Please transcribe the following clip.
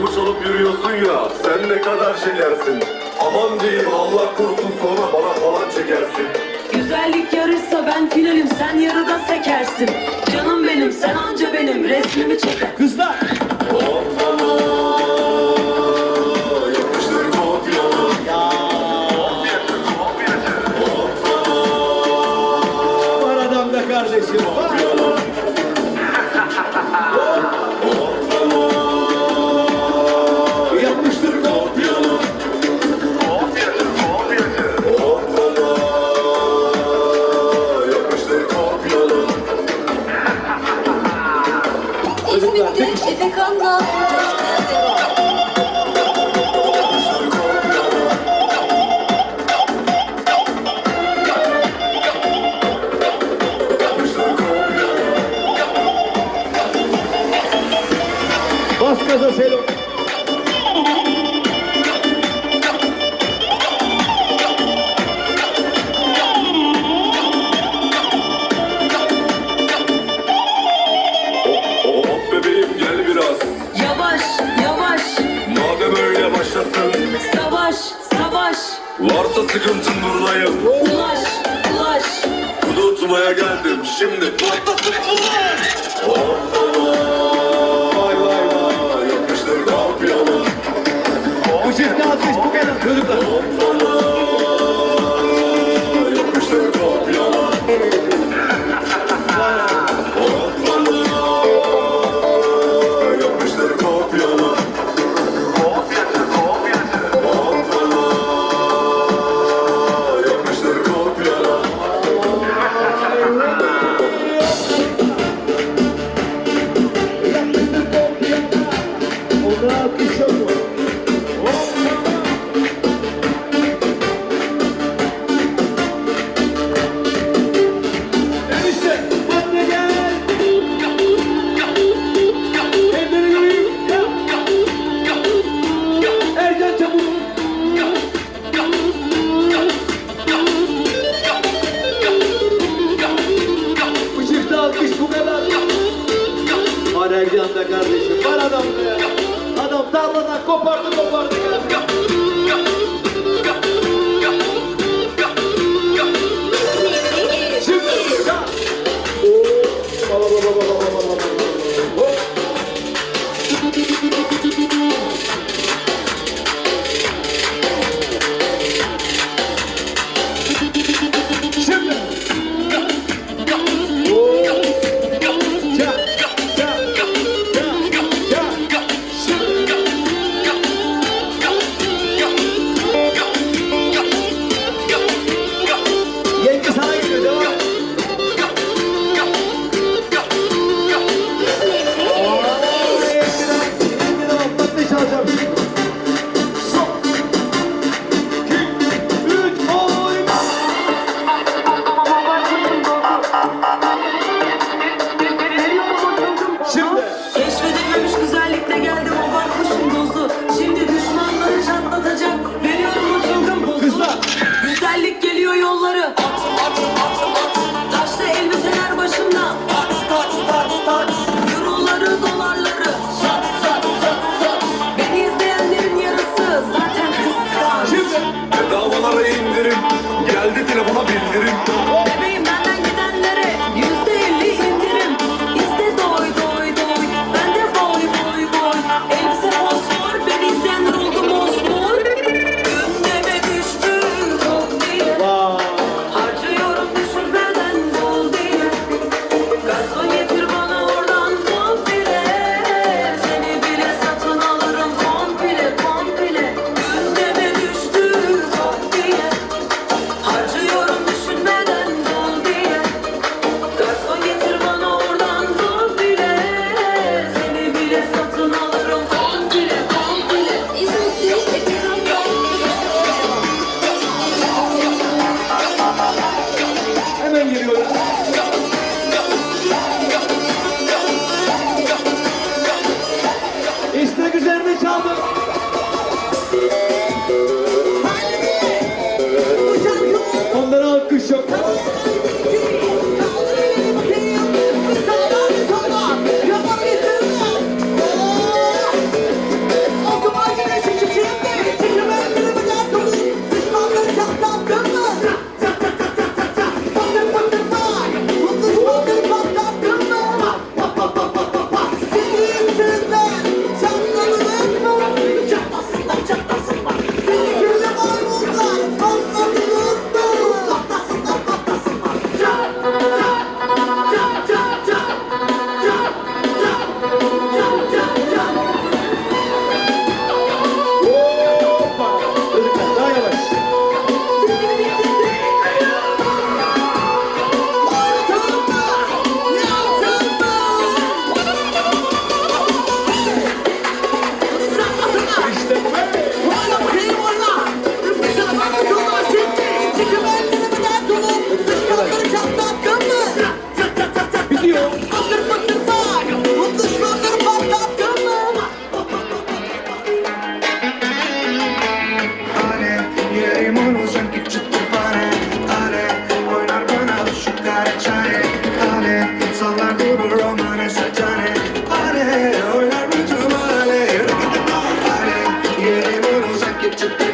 Ağzımı çalıp yürüyorsun ya sen ne kadar şekersin. Aman diyeyim Allah korusun sonra bana falan çekersin. Güzellik yarışsa ben finalim sen yarıda sekersin Canım benim sen anca benim resmimi çeker Kızlar. Kardeşim. Savaş savaş Varsa sıkıntın buradayım. Ulaş ulaş Kudurtmaya geldim şimdi patlasın ulan! Vay vay vay. Yapıştır kopyalı. Bu çifte alkış bu kadar çocuklar. Da kardeşim. Var adam da ya. Adam tarladan kopardı kopardı geldi. to